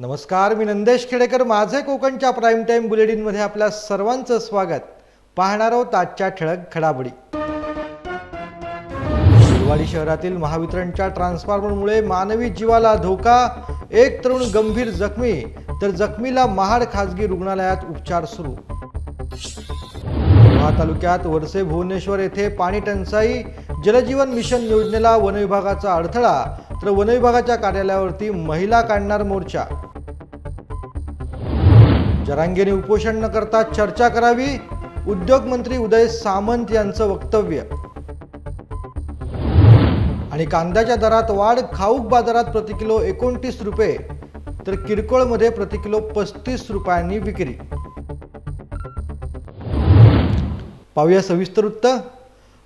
नमस्कार मी नंदेश खेडेकर. माझे कोकणच्या प्राईम टाईम बुलेटिनमध्ये आपल्या सर्वांचं स्वागत. पाहणार आहोत आजच्या ठळक घडामोडी. दिवाळी शहरातील महावितरणच्या ट्रान्सफॉर्मरमुळे मानवी जीवाला धोका एक तरुण गंभीर जखमी तर जखमीला महाड खाजगी रुग्णालयात उपचार सुरू. रोहा तालुक्यात वरसे भुवनेश्वर येथे पाणी टंचाई जलजीवन मिशन योजनेला वनविभागाचा अडथळा तर वनविभागाच्या कार्यालयावरती महिला काढणार मोर्चा. जरांगेने उपोषण न करता चर्चा करावी उद्योग मंत्री उदय सामंत यांचं वक्तव्य. आणि कांद्याच्या दरात वाढ खाऊक बाजारात प्रति किलो एकोणतीस रुपये तर किरकोळमध्ये प्रति किलो पस्तीस रुपयांनी विक्री. पाहूया सविस्तर वृत्त.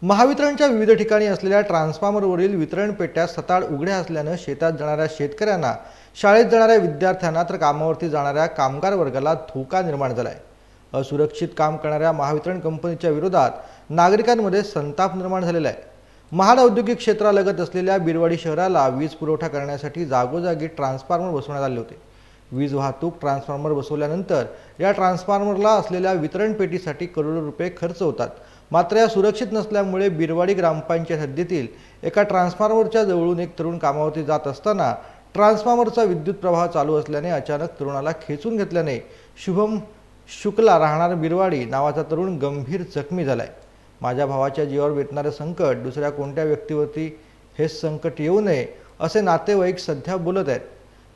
महावितरणच्या विविध ठिकाणी असलेल्या ट्रान्सफॉर्मरवरील वितरण पेट्या सताड उघड्या असल्यानं शेतात जाणाऱ्या शेतकऱ्यांना शाळेत जाणाऱ्या विद्यार्थ्यांना तर कामावरती जाणाऱ्या कामगार वर्गाला धोका निर्माण झाला आहे असुरक्षित काम करणाऱ्या महावितरण कंपनीच्या विरोधात नागरिकांमध्ये संताप निर्माण झालेला आहे. महाड औद्योगिक क्षेत्रालगत असलेल्या बिरवाडी शहराला वीज पुरवठा करण्यासाठी जागोजागी ट्रान्सफॉर्मर बसवण्यात आले होते. वीज वाहतूक ट्रान्सफॉर्मर बसवल्यानंतर या ट्रान्सफॉर्मरला असलेल्या वितरण पेटीसाठी करोडो रुपये खर्च होतात. मात्र या सुरक्षित नसल्यामुळे बिरवाडी ग्रामपंचायत हद्दीतील एका ट्रान्सफॉर्मरच्या जवळून एक तरुण कामावरती जात असताना ट्रान्सफॉर्मरचा विद्युत प्रवाह चालू असल्याने अचानक तरुणाला खेचून घेतल्याने शुभम शुक्ला राहणार बिरवाडी नावाचा तरुण गंभीर जखमी झालाय. माझ्या भावाच्या जीवावर बेतणारे संकट दुसऱ्या कोणत्या व्यक्तीवरती हे संकट येऊ नये असे नातेवाईक सध्या बोलत आहेत.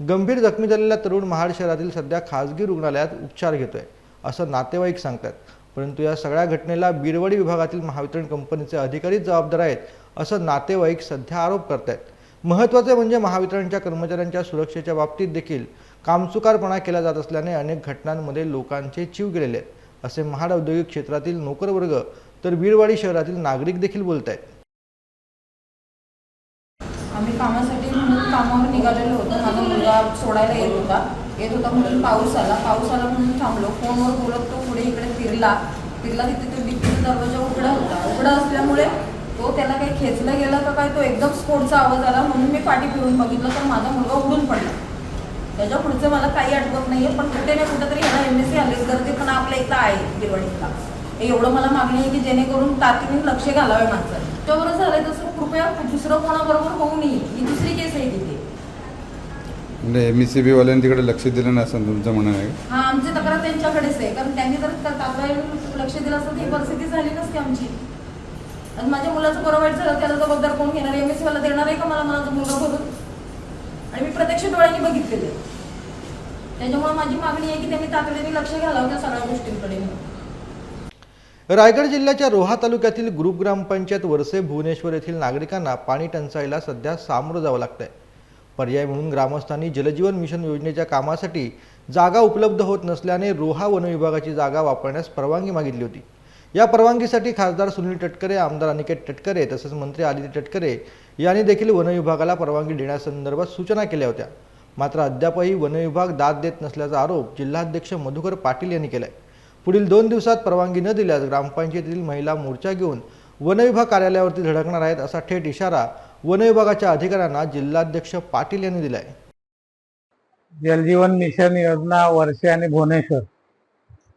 गंभीर जखमी झालेला तरुण महाड शहरातील सध्या खासगी रुग्णालयात उपचार घेतोय असं नातेवाईक सांगतात. परंतु या सगळ्या घटनेला बिरवडी विभागातील महावितरण कंपनीचे अधिकारीच जबाबदार आहेत असं नातेवाईक सध्या आरोप करत आहेत महत्त्वाचे म्हणजे महावितरणच्या कर्मचाऱ्यांच्या सुरक्षेच्या बाबतीत देखील कामचुकारपणा केला जात असल्याने अनेक घटनांमध्ये लोकांचे जीव गेलेले आहेत. असे महाड औद्योगिक क्षेत्रातील नोकरवर्ग तर बीडवाडी शहरातील नागरिक देखील बोलत आहेत आम्ही कामासाठी म्हणून कामावर निघालेलो होतो. माझा मुलगा सोडायला येत होता. येत होता म्हणून पाऊस आला. पाऊस आला म्हणून थांबलो. फोनवर बोलत तो पुढे इकडे फिरला. फिरला तिथे तो डिप्पीचा दरवाजा उघडा होता. उघडा असल्यामुळे तो त्याला काही खेचलं गेलं का काय तो एकदम स्फोटचा आवाज आला. म्हणून मी पाठी फिरून बघितलं तर माझा मुलगा उडून पडला. त्याच्या पुढचं मला काही आठवत नाहीये पण कुठे ना कुठेतरी ह्याला एम एस सी आले गर्दी पण आपल्या इथं आहे दिवाळीतला. हे एवढं मला मागणी आहे की जेणेकरून तातडीने लक्ष घालावे माणसं त्याच्याबरोबर झालंय तसं कृपया दुसरं कोणाबरोबर होऊ नये. ही दुसरी केस आहे तिथे. एम सी बी वाल्यांनी तिकडे लक्ष दिलं नसेल तुमचं म्हणणं आहे? हा आमची तक्रार त्यांच्याकडेच आहे. कारण त्यांनी जर तात्काळ लक्ष दिलं असतं तर ही परिस्थिती झाली नसती आमची. आणि माझ्या मुलाचं बरं वाईट झालं त्याला जबाबदार कोण घेणार? एम एस वाला देणार आहे का मला? माझा मुलगा भरून आणि मी प्रत्यक्ष डोळ्यांनी बघितलेले त्याच्यामुळे माझी मागणी आहे की त्यांनी तातडीने लक्ष घालावं त्या सगळ्या गोष्टींकडे रायगड जिल्ह्याच्या रोहा तालुक्यातील ग्रुप ग्रामपंचायत वरसे भुवनेश्वर येथील नागरिकांना पाणी टंचाईला सध्या सामोरं जावं लागतंय. पर्याय म्हणून ग्रामस्थांनी जलजीवन मिशन योजनेच्या कामासाठी जागा उपलब्ध होत नसल्याने रोहा वनविभागाची जागा वापरण्यास परवानगी मागितली होती. या परवानगीसाठी खासदार सुनील तटकरे आमदार अनिकेत तटकरे तसेच मंत्री आदित्य तटकरे यांनी देखील वनविभागाला परवानगी देण्यासंदर्भात सूचना केल्या होत्या. मात्र अद्यापही वनविभाग दाद देत नसल्याचा आरोप जिल्हाध्यक्ष मधुकर पाटील यांनी केलाय. पुढील दोन दिवसात परवानगी न दिल्यास ग्रामपंचायतीतील महिला मोर्चा घेऊन वनविभाग कार्यालयावरती धडकणार आहेत असा थेट इशारा वनविभागाच्या अधिकाऱ्यांना जिल्हाध्यक्ष पाटील यांनी दिलाय. जलजीवन मिशन योजना वर्षे आणि भुवनेश्वर.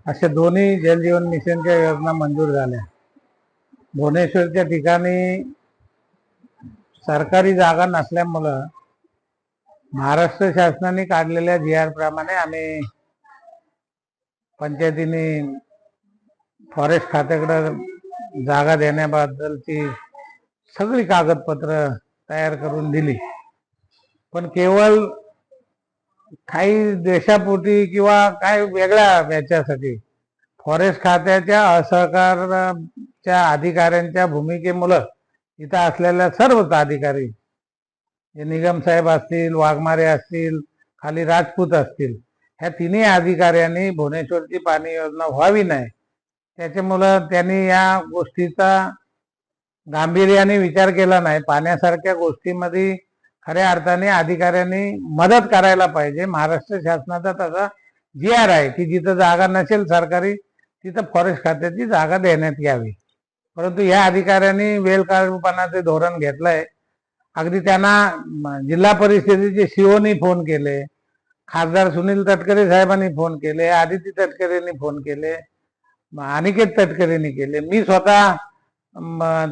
अशा दोन्ही जलजीवन मिशनच्या योजना मंजूर झाल्या. भुवनेश्वरच्या ठिकाणी सरकारी जागा नसल्यामुळं महाराष्ट्र शासनाने काढलेल्या जी आर प्रमाणे आम्ही पंचायतीने फॉरेस्ट खात्याकडं जागा देण्याबद्दलची सगळी कागदपत्र तयार करून दिली. पण केवळ काही देशापोटी किंवा काय वेगळ्या याच्यासाठी फॉरेस्ट खात्याच्या असहकारच्या अधिकाऱ्यांच्या भूमिकेमुळं इथं असलेल्या सर्वच अधिकारी हे निगम साहेब असतील वाघमारे असतील खाली राजपूत असतील ह्या तिन्ही अधिकाऱ्यांनी भुवनेश्वरची पाणी योजना व्हावी नाही. त्याच्यामुळं त्यांनी या गोष्टीचा गांभीर्याने विचार केला नाही. पाण्यासारख्या गोष्टीमध्ये खऱ्या अर्थाने अधिकाऱ्यांनी मदत करायला पाहिजे. महाराष्ट्र शासनाचा तसा जी आर आहे की जिथं जागा नसेल सरकारी तिथं फॉरेस्ट खात्याची जागा देण्यात यावी. परंतु या अधिकाऱ्यांनी वेलकाळपणाचे धोरण घेतलंय. अगदी त्यांना जिल्हा परिषदेचे सीओनी फोन केले खासदार सुनील तटकरे साहेबांनी फोन केले आदित्य तटकरेंनी फोन केले अनिकेत तटकरेंनी केले. मी स्वतः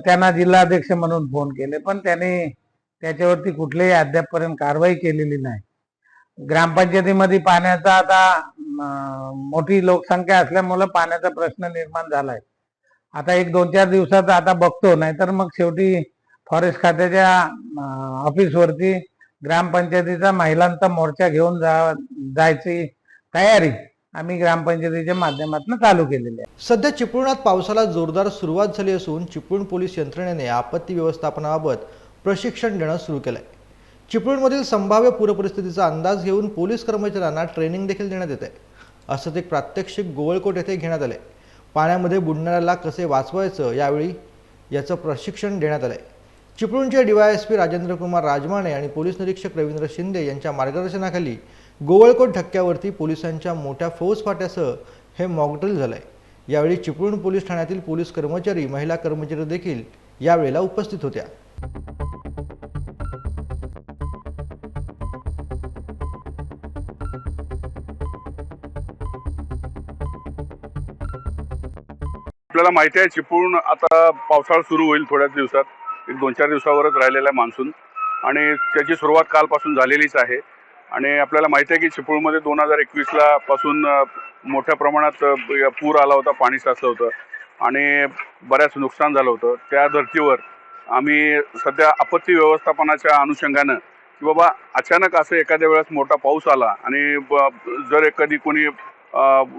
त्यांना जिल्हाध्यक्ष म्हणून फोन केले पण त्यांनी त्याच्यावरती कुठलीही अद्यापपर्यंत कारवाई केलेली नाही. ग्रामपंचायतीमध्ये पाण्याचा आता मोठी लोकसंख्या असल्यामुळं पाण्याचा प्रश्न निर्माण झालाय. आता एक दोन चार दिवसात आता बघतो नाहीतर मग शेवटी फॉरेस्ट खात्याच्या ऑफिसवरती ग्रामपंचायतीचा महिलांचा मोर्चा घेऊन जा जायची तयारी आम्ही ग्रामपंचायतीच्या माध्यमातून चालू केलेली आहे. सध्या चिपळुणात पावसाला जोरदार सुरुवात झाली असून चिपळूण पोलीस यंत्रणेने आपत्ती व्यवस्थापनाबाबत प्रशिक्षण देणं सुरू केलं आहे चिपळूणमधील संभाव्य पूरपरिस्थितीचा अंदाज घेऊन पोलीस कर्मचाऱ्यांना ट्रेनिंग देखील देण्यात येते आहे असंच एक प्रात्यक्षिक गोवळकोट येथे घेण्यात आले पाण्यामध्ये बुडणाऱ्याला कसे वाचवायचं यावेळी याचं प्रशिक्षण देण्यात आलं आहे चिपळूणचे डीवायएसपी राजेंद्र कुमार राजमाने आणि पोलीस निरीक्षक रवींद्र शिंदे यांच्या मार्गदर्शनाखाली गोवळकोट ठक्क्यावरती पोलिसांच्या मोठ्या फौजफाट्यासह हे मॉकड्रिल आहे यावेळी चिपळूण पोलीस ठाण्यातील पोलीस कर्मचारी महिला कर्मचारी देखील यावेळेला उपस्थित होत्या. आपल्याला माहिती आहे चिपळूण आता पावसाळा सुरू होईल थोड्याच दिवसात एक दोन चार दिवसावरच राहिलेला आहे मान्सून. आणि त्याची सुरुवात कालपासून झालेलीच आहे. आणि आपल्याला माहिती आहे की चिपळूणमध्ये दोन हजार एकवीसला पासून मोठ्या प्रमाणात पूर आला होता पाणी साचलं होतं. आणि बऱ्याच नुकसान झालं होतं. त्या धर्तीवर आम्ही सध्या आपत्ती व्यवस्थापनाच्या अनुषंगानं की बाबा अचानक असं एखाद्या वेळेस मोठा पाऊस आला आणि ब- जर एखादी कोणी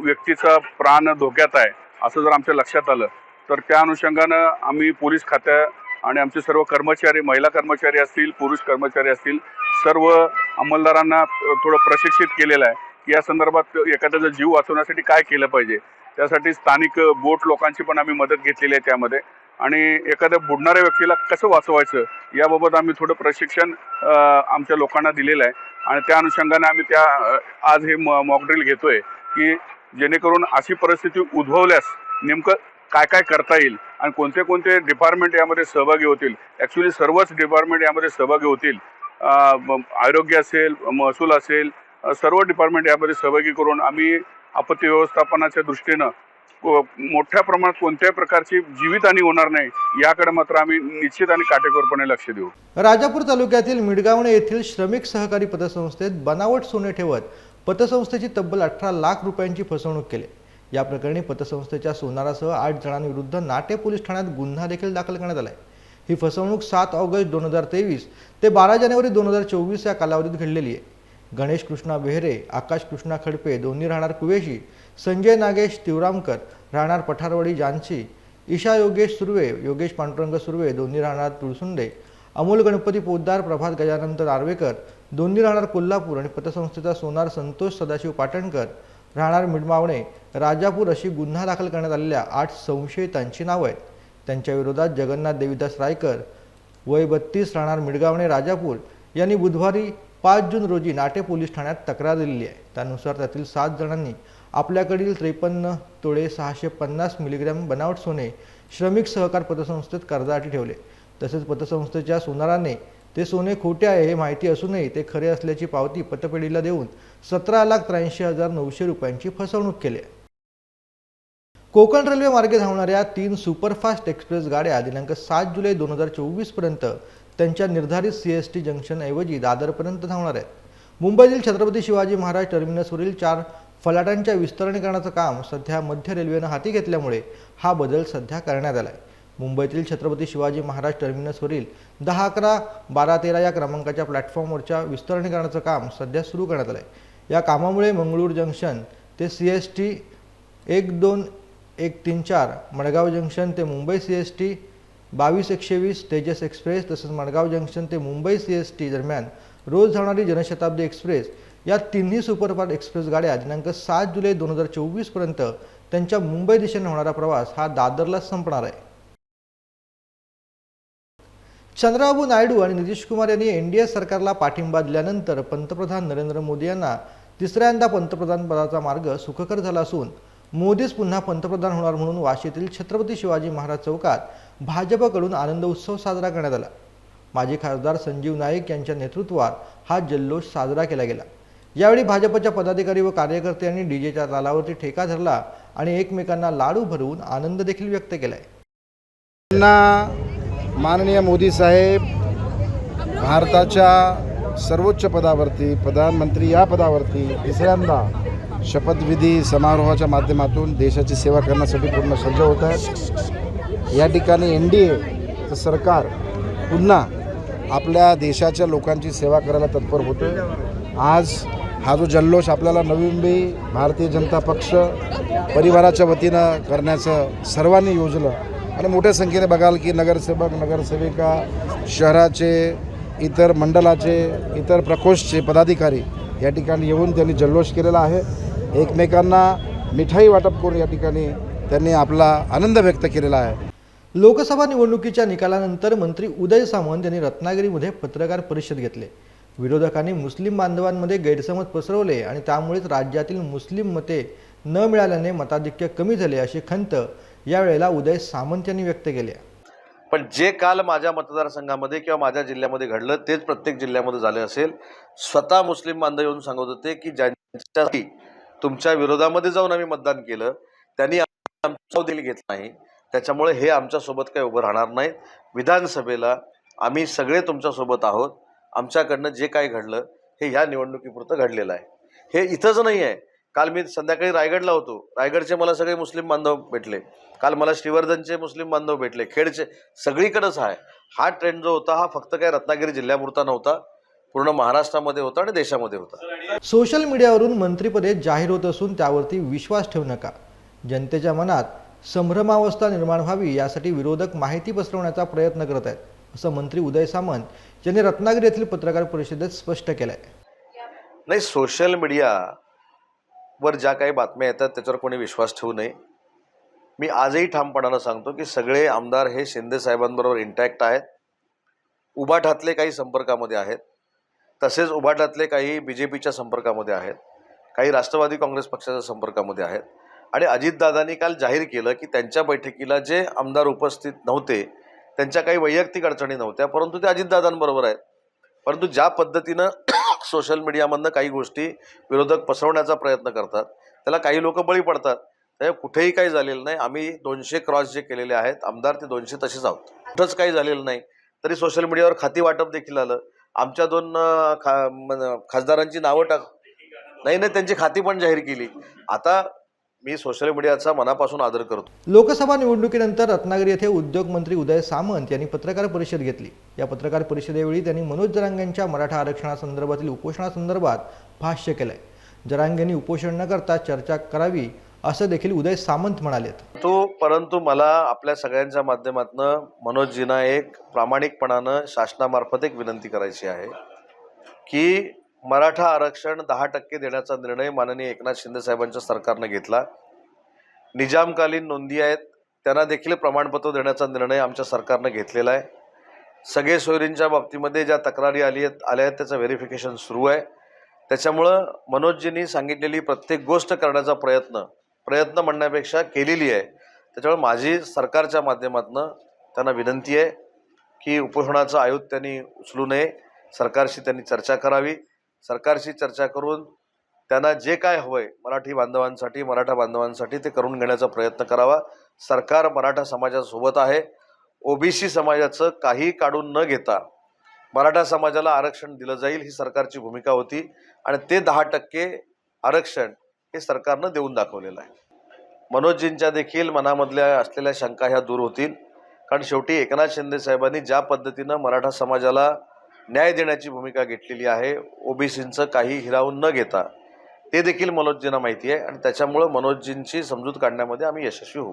व्यक्तीचा प्राण धोक्यात आहे असं जर आमच्या लक्षात आलं तर त्या अनुषंगानं आम्ही पोलीस खात्या आणि आमचे सर्व कर्मचारी महिला कर्मचारी असतील पुरुष कर्मचारी असतील सर्व अंमलदारांना थोडं प्रशिक्षित केलेलं आहे की या संदर्भात एखाद्याचा जीव वाचवण्यासाठी काय केलं पाहिजे. त्यासाठी स्थानिक बोट लोकांची पण आम्ही मदत घेतलेली आहे त्यामध्ये. आणि एखाद्या बुडणाऱ्या व्यक्तीला कसं वाचवायचं याबाबत आम्ही थोडं प्रशिक्षण आमच्या लोकांना दिलेलं आहे. आणि त्या अनुषंगाने आम्ही त्या आज हे मॉकड्रिल घेतोय की जेणेकरून अशी परिस्थिती उद्भवल्यास नेमकं काय काय करता येईल आणि कोणते कोणते डिपार्टमेंट यामध्ये सहभागी होतील. ॲक्च्युली सर्वच डिपार्टमेंट यामध्ये सहभागी होतील. आरोग्य असेल महसूल असेल सर्व डिपार्टमेंट यामध्ये सहभागी करून आम्ही आपत्ती व्यवस्थापनाच्या दृष्टीनं मोठ्या प्रमाणात कोणत्याही प्रकारची जीवितहानी होणार नाही याकडे मात्र आम्ही निश्चित आणि काटेकोरपणे लक्ष देऊ. राजापूर तालुक्यातील मिडगावणे येथील श्रमिक सहकारी पतसंस्थेत बनावट सोने ठेवत पतसंस्थेची तब्बल अठरा लाख रुपयांची फसवणूक केली. या प्रकरणी पतसंस्थेच्या सोनारासह आठ जणांविरुद्ध नाटे पोलीस ठाण्यात गुन्हा देखील दाखल करण्यात आलाय. ही फसवणूक सात ऑगस्ट दोन हजार तेवीस ते बारा जानेवारी दोन हजार चोवीस या कालावधीत घडलेली आहे. गणेश कृष्णा बेहरे आकाश कृष्णा खडपे दोन्ही राहणार कुवेशी संजय नागेश तिवरामकर राहणार पठारवाडी जानशी ईशा योगेश सुर्वे योगेश पांडुरंग सुर्वे दोन्ही राहणार तुळसुंडे अमोल गणपती पोद्दार प्रभात गजानंद नार्वेकर दोन्ही राहणार कोल्हापूर आणि पतसंस्थेचा सोनार संतोष सदाशिव पाटणकर राहणार मिडमावणे राजापूर अशी गुन्हा दाखल करण्यात आलेल्या आठ संशयितांची नावं आहेत. त्यांच्या विरोधात जगन्नाथ देवीदास रायकर वय बत्तीस राहणार मिडगावणे राजापूर यांनी बुधवारी पाच जून रोजी नाटे पोलीस ठाण्यात तक्रार दिलेली आहे. त्यानुसार त्यातील सात जणांनी आपल्याकडील त्रेपन्न तोळे सहाशे पन्नास मिलीग्रॅम बनावट सोने श्रमिक सहकार पतसंस्थेत कर्जासाठी ठेवले. तसेच पतसंस्थेच्या सोनाराने ते सोने खोटे आहे हे माहिती असूनही ते खरे असल्याची पावती पतपेढीला देऊन सतरा लाख त्र्याऐंशी हजार नऊशे रुपयांची फसवणूक केली आहे. कोकण रेल्वे मार्गे धावणाऱ्या तीन सुपरफास्ट एक्सप्रेस गाड्या दिनांक सात जुलै दोन हजार चोवीसपर्यंत त्यांच्या निर्धारित सी एस टी जंक्शनऐवजी दादरपर्यंत धावणार आहेत. मुंबईतील छत्रपती शिवाजी महाराज टर्मिनसवरील चार फलाटांच्या विस्तरणीकरणाचं काम सध्या मध्य रेल्वेनं हाती घेतल्यामुळे हा बदल सध्या करण्यात आला आहे मुंबईतील छत्रपती शिवाजी महाराज टर्मिनसवरील दहा अकरा बारा तेरा या क्रमांकाच्या प्लॅटफॉर्मवरच्या विस्तरणीकरणाचं काम सध्या सुरू करण्यात आलं आहे या कामामुळे मंगळूर जंक्शन ते सी एस टी एक दोन एक तीन चार मडगाव जंक्शन ते मुंबई सी एस टी बावीस एकशे वीस तेजस एक्सप्रेस तसंच मडगाव जंक्शन ते मुंबई सी एस टी दरम्यान रोज धावणारी जनशताब्दी एक्सप्रेस या तिन्ही सुपरफास्ट एक्सप्रेस गाड्या दिनांक सात जुलै दोन हजार चोवीसपर्यंत त्यांच्या मुंबई दिशेने होणारा प्रवास हा दादरला संपणार आहे. चंद्रबाबू नायडू आणि नितीश कुमार यांनी एनडीए सरकारला पाठिंबा दिल्यानंतर पंतप्रधान नरेंद्र मोदी यांना तिसऱ्यांदा पंतप्रधान पदाचा मार्ग सुखकर झाला असून मोदीच पुन्हा पंतप्रधान होणार म्हणून वाशीतील छत्रपती शिवाजी महाराज चौकात भाजपकडून आनंद उत्सव साजरा करण्यात आला. माजी खासदार संजीव नाईक यांच्या नेतृत्वात हा जल्लोष साजरा केला गेला. यावेळी भाजपच्या पदाधिकारी व कार्यकर्त्यांनी डीजेच्या तालावरती ठेका धरला आणि एकमेकांना लाडू भरवून आनंद देखील व्यक्त केलाय. त्यांना माननीय मोदी साहेब भारताच्या सर्वोच्च पदावरती प्रधानमंत्री या पदावरती तिसऱ्यांदा शपथविधी समारोहाच्या माध्यमातून देशाची सेवा करण्यासाठी पूर्ण सज्ज होत आहेत. या ठिकाणी एन डी एचं सरकार पुन्हा आपल्या देशाच्या लोकांची सेवा करायला तत्पर होतं. आज हा जो जल्लोष आपल्याला नवी मुंबई भारतीय जनता पक्ष परिवाराच्या वतीनं करण्याचं सर्वांनी योजलं. आणि मोठ्या संख्येने बघाल की नगरसेवक नगरसेविका शहराचे इतर मंडलाचे इतर प्रकोष्ठचे पदाधिकारी या ठिकाणी येऊन त्यांनी जल्लोष केलेला आहे. एकमेकांना मिठाई वाटप करून या ठिकाणी त्यांनी आपला आनंद व्यक्त केलेला आहे. लोकसभा निवडणुकीच्या निकालानंतर मंत्री उदय सामंत यांनी रत्नागिरीमध्ये पत्रकार परिषद घेतले. विरोधकांनी मुस्लिम बांधवांमध्ये गैरसमज पसरवले आणि त्यामुळेच राज्यातील मुस्लिम मते न मिळाल्याने मताधिक्य कमी झाले अशी खंत यावेळेला उदय सामंत यांनी व्यक्त केली. पण जे काल माझ्या मतदारसंघामध्ये किंवा माझ्या जिल्ह्यामध्ये घडलं तेच प्रत्येक जिल्ह्यामध्ये झाले असेल. स्वतः मुस्लिम बांधव येऊन सांगत होते की ज्यांच्यासाठी तुमच्या विरोधामध्ये जाऊन आम्ही मतदान केलं त्यांनी आमचा घेतला नाही. त्याच्यामुळे हे आमच्यासोबत काही उभं राहणार नाहीत. विधानसभेला आम्ही सगळे तुमच्यासोबत आहोत. आमच्याकडनं जे काय घडलं हे ह्या निवडणुकीपुरतं घडलेलं आहे. हे इथंच नाही आहे. काल मी संध्याकाळी रायगडला होतो. रायगडचे मला सगळे मुस्लिम बांधव भेटले. काल मला श्रीवर्धनचे मुस्लिम बांधव भेटले. खेडचे सगळीकडंच आहे. हा ट्रेंड जो होता हा फक्त काय रत्नागिरी जिल्ह्यापुरता नव्हता. पूर्ण महाराष्ट्रामध्ये होता आणि देशामध्ये होता. सोशल मीडियावरून मंत्रिपदे जाहीर होत असून त्यावरती विश्वास ठेवू नका. जनतेच्या मनात संभ्रमावस्था निर्माण व्हावी यासाठी विरोधक माहिती पसरवण्याचा प्रयत्न करत आहेत असं मंत्री उदय सामंत यांनी रत्नागिरी येथील पत्रकार परिषदेत स्पष्ट केलं आहे नाही सोशल मीडियावर ज्या काही बातम्या येतात त्याच्यावर कोणी विश्वास ठेवू नये. मी आजही ठामपणानं सांगतो की सगळे आमदार हे शिंदे साहेबांबरोबर इंटॅक्ट आहेत. उभाठातले काही संपर्कामध्ये आहेत. तसेच उभाटातले काही बी जे पीच्या संपर्कामध्ये आहेत. काही राष्ट्रवादी काँग्रेस पक्षाच्या संपर्कामध्ये आहेत. आणि अजितदादांनी काल जाहीर केलं की त्यांच्या बैठकीला जे आमदार उपस्थित नव्हते त्यांच्या काही वैयक्तिक अडचणी नव्हत्या परंतु ते अजितदादांबरोबर आहेत. परंतु ज्या पद्धतीनं सोशल मीडियामधनं काही गोष्टी विरोधक पसरवण्याचा प्रयत्न करतात त्याला काही लोक बळी पडतात. त्या कुठेही काही झालेलं नाही. आम्ही दोनशे क्रॉस जे केलेले आहेत आमदार ते दोनशे तसेच आहोत. कुठंच काही झालेलं नाही. तरी सोशल मीडियावर खाती वाटप देखील आलं. आमच्या दोन खा खासदारांची नावं टाक नाही नाही त्यांची खाती पण जाहीर केली. आता मी सोशल मीडियाचा मनापासून आदर करतो. लोकसभा निवडणुकीनंतर रत्नागिरी येथे उद्योगमंत्री उदय सामंत यांनी पत्रकार परिषद घेतली. या पत्रकार परिषदेवेळी त्यांनी मनोज जरांगेंच्या मराठा आरक्षणासंदर्भातील उपोषणासंदर्भात भाष्य केलंय. जरांगेंनी उपोषण न करता चर्चा करावी असं देखील उदय सामंत म्हणालेत. तो परंतु मला आपल्या सगळ्यांच्या माध्यमातून मनोजजींना एक प्रामाणिकपणानं शासनामार्फत एक विनंती करायची आहे की मराठा आरक्षण दहा टक्के देण्याचा निर्णय माननीय एकनाथ शिंदे साहेबांच्या सरकारनं घेतला. निजामकालीन नोंदी आहेत. त्यांना देखील प्रमाणपत्र देण्याचा निर्णय आमच्या सरकारनं घेतलेला आहे. सगळे सोयरींच्या बाबतीमध्ये ज्या तक्रारी आली आहेत आल्या आहेत त्याचं व्हेरिफिकेशन सुरू आहे. त्याच्यामुळं मनोजजींनी सांगितलेली प्रत्येक गोष्ट करण्याचा प्रयत्न प्रयत्न म्हणण्यापेक्षा केलेली आहे. त्याच्यामुळे माझी सरकारच्या माध्यमातून त्यांना विनंती आहे की उपोषणाचं आयुध त्यांनी उचलू नये. सरकारशी त्यांनी चर्चा करावी. सरकारशी चर्चा करून त्यांना जे काय हवंय मराठी बांधवांसाठी मराठा बांधवांसाठी ते करून घेण्याचा प्रयत्न करावा. सरकार मराठा समाजासोबत आहे. ओबीसी समाजाचं काही काढून न घेता मराठा समाजाला आरक्षण दिलं जाईल ही सरकारची भूमिका होती आणि ते दहा टक्के आरक्षण हे सरकारनं देऊन दाखवलेलं आहे. मनोजजींच्या देखील मनामधल्या असलेल्या शंका ह्या दूर होतील. कारण शेवटी एकनाथ शिंदे साहेबांनी ज्या पद्धतीनं मराठा समाजाला न्याय देण्याची भूमिका घेतलेली आहे. ओबीसींचं काही हिरावून न घेता ते देखील मनोजजींना माहिती आहे आणि त्याच्यामुळं मनोजजींची समजूत काढण्यामध्ये आम्ही यशस्वी होऊ.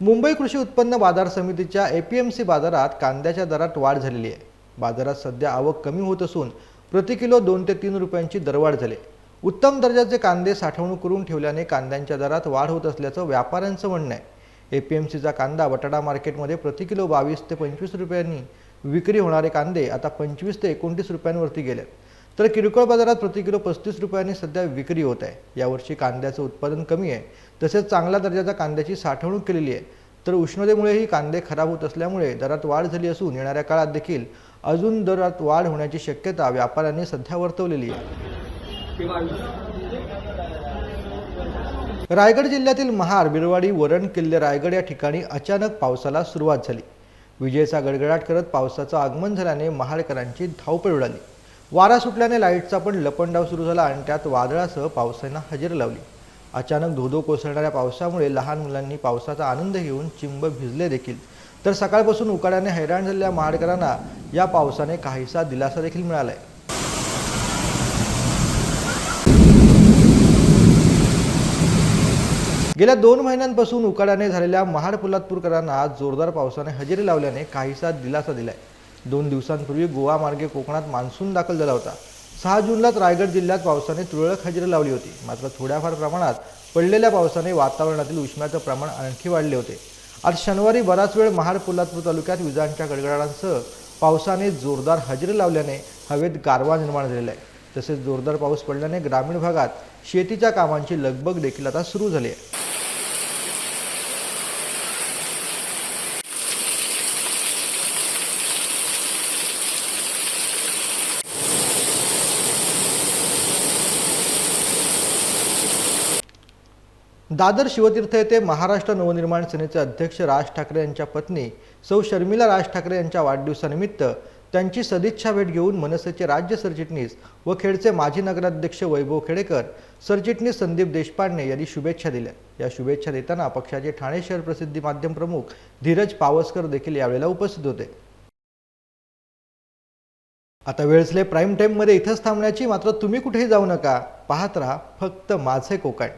मुंबई कृषी उत्पन्न बाजार समितीच्या ए पी एम सी बाजारात कांद्याच्या दरात वाढ झालेली आहे. बाजारात सध्या आवक कमी होत असून प्रति किलो दोन ते तीन रुपयांची दरवाढ झाली. उत्तम दर्जाचे कांदे साठवणूक करून ठेवल्याने कांद्यांच्या दरात वाढ होत असल्याचं व्यापाऱ्यांचं म्हणणं आहे. ए पी एम सीचा कांदा बटाटा मार्केटमध्ये प्रति किलो बावीस ते पंचवीस रुपयांनी विक्री होणारे कांदे आता पंचवीस ते एकोणतीस रुपयांवरती गेले. तर किरकोळ बाजारात प्रति किलो पस्तीस रुपयांनी सध्या विक्री होत आहे. यावर्षी कांद्याचं उत्पादन कमी आहे. तसेच चांगल्या दर्जाच्या कांद्याची साठवणूक केलेली आहे. तर उष्णतेमुळेही कांदे खराब होत असल्यामुळे दरात वाढ झाली असून येणाऱ्या काळात देखील अजून दरात वाढ होण्याची शक्यता व्यापाऱ्यांनी सध्या वर्तवलेली आहे. रायगड जिल्ह्यातील महार बिरवाडी वरण किल्ले रायगड या ठिकाणी अचानक पावसाला सुरुवात झाली. विजेचा गडगडाट करत पावसाचं आगमन झाल्याने महाडकरांची धावपळ उडाली. वारा सुटल्याने लाईटचा पण लपंडाव सुरू झाला आणि त्यात वादळासह पावसानं हजेरी लावली. अचानक धोधो कोसळणाऱ्या पावसामुळे लहान मुलांनी पावसाचा आनंद घेऊन चिंब भिजले देखील. तर सकाळपासून उकाड्याने हैराण झालेल्या महाडकरांना या पावसाने काहीसा दिलासा देखील मिळाला आहे गेल्या दोन महिन्यांपासून उकाड्याने झालेल्या महाड पोलादपूरकरांना आज जोरदार पावसाने हजेरी लावल्याने काहीसा दिलासा दिलाय. दोन दिवसांपूर्वी गोवा मार्गे कोकणात मान्सून दाखल झाला होता. सहा जूनलाच रायगड जिल्ह्यात पावसाने तुरळक हजेरी लावली होती. मात्र थोड्याफार प्रमाणात पडलेल्या पावसाने वातावरणातील उष्म्याचं प्रमाण आणखी वाढले होते. आज शनिवारी बराच वेळ महाड पोलादपूर तालुक्यात विजांच्या गडगडाटांसह पावसाने जोरदार हजेरी लावल्याने हवेत गारवा निर्माण झालेला आहे. तसेच जोरदार पाऊस पडल्याने ग्रामीण भागात शेतीच्या कामांची लगबग देखील आता सुरू झाली आहे. दादर शिवतीर्थ येथे महाराष्ट्र नवनिर्माण सेनेचे अध्यक्ष राज ठाकरे यांच्या पत्नी सौ शर्मिला राज ठाकरे यांच्या वाढदिवसानिमित्त त्यांची सदिच्छा भेट घेऊन मनसेचे राज्य सरचिटणीस व खेडचे माजी नगराध्यक्ष वैभव खेडेकर सरचिटणीस संदीप देशपांडे यांनी शुभेच्छा दिल्या. या शुभेच्छा देताना पक्षाचे ठाणे शहर प्रसिद्धी माध्यम प्रमुख धीरज पावसकर देखील यावेळेला उपस्थित होते. आता वेळसले प्राईम टाईममध्ये इथंच थांबण्याची मात्र तुम्ही कुठेही जाऊ नका. पाहत राहा फक्त माझे कोकण.